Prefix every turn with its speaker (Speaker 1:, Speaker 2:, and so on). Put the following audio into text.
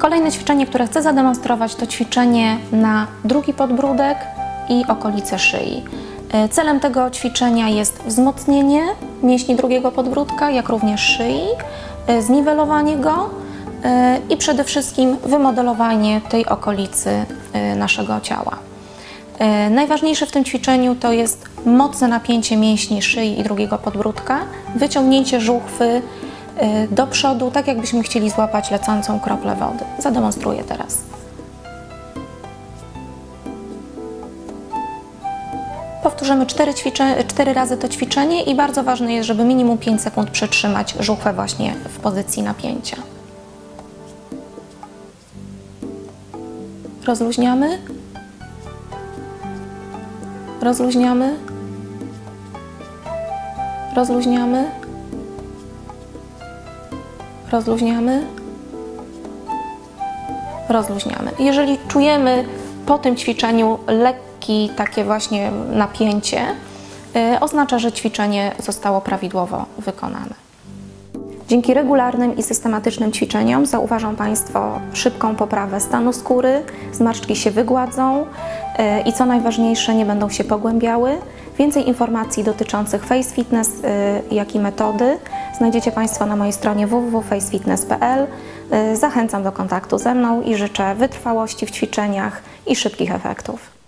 Speaker 1: Kolejne ćwiczenie, które chcę zademonstrować, to ćwiczenie na drugi podbródek i okolice szyi. E, Celem tego ćwiczenia jest wzmocnienie mięśni drugiego podbródka, jak również szyi, e, zniwelowanie go e, i przede wszystkim wymodelowanie tej okolicy naszego ciała. Najważniejsze w tym ćwiczeniu to jest mocne napięcie mięśni szyi i drugiego podbródka, wyciągnięcie żuchwy do przodu, tak jakbyśmy chcieli złapać lecącą kroplę wody. Zademonstruję teraz. Powtórzymy 4, ćwicze, 4 razy to ćwiczenie i bardzo ważne jest, żeby minimum 5 sekund przytrzymać żuchwę właśnie w pozycji napięcia. Rozluźniamy. Rozluźniamy. Rozluźniamy. Rozluźniamy. Rozluźniamy. Jeżeli czujemy po tym ćwiczeniu lekkie takie właśnie napięcie, y, oznacza, że ćwiczenie zostało prawidłowo wykonane. Dzięki regularnym i systematycznym ćwiczeniom zauważą Państwo szybką poprawę stanu skóry, zmarszczki się wygładzą y, i co najważniejsze, nie będą się pogłębiały. Więcej informacji dotyczących Face Fitness, y, jak i metody znajdziecie Państwo na mojej stronie www.facefitness.pl. Y, Zachęcam do kontaktu ze mną i życzę wytrwałości w ćwiczeniach i szybkich efektów.